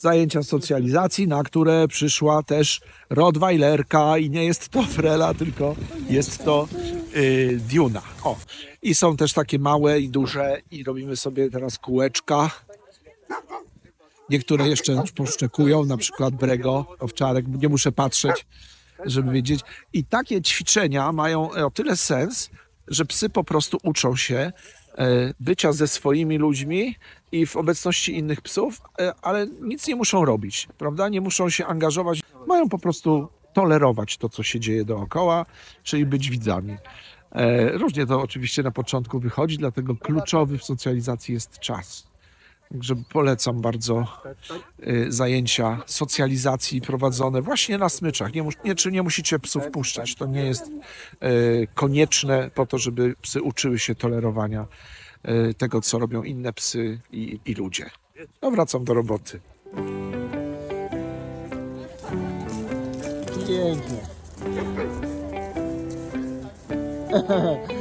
zajęcia socjalizacji, na które przyszła też Rottweilerka i nie jest to Frela, tylko jest to y. O. I są też takie małe i duże i robimy sobie teraz kółeczka. Niektóre jeszcze poszczekują, na przykład Brego, owczarek, nie muszę patrzeć, żeby wiedzieć. I takie ćwiczenia mają o tyle sens, że psy po prostu uczą się e, bycia ze swoimi ludźmi i w obecności innych psów, e, ale nic nie muszą robić, prawda? Nie muszą się angażować, mają po prostu tolerować to, co się dzieje dookoła, czyli być widzami. E, Różnie to oczywiście na początku wychodzi, dlatego kluczowy w socjalizacji jest czas. Także polecam bardzo y, zajęcia socjalizacji prowadzone właśnie na smyczach. Nie, nie, czy nie musicie psów puszczać. To nie jest y, konieczne po to, żeby psy uczyły się tolerowania y, tego, co robią inne psy i, i ludzie. No wracam do roboty. Pięknie.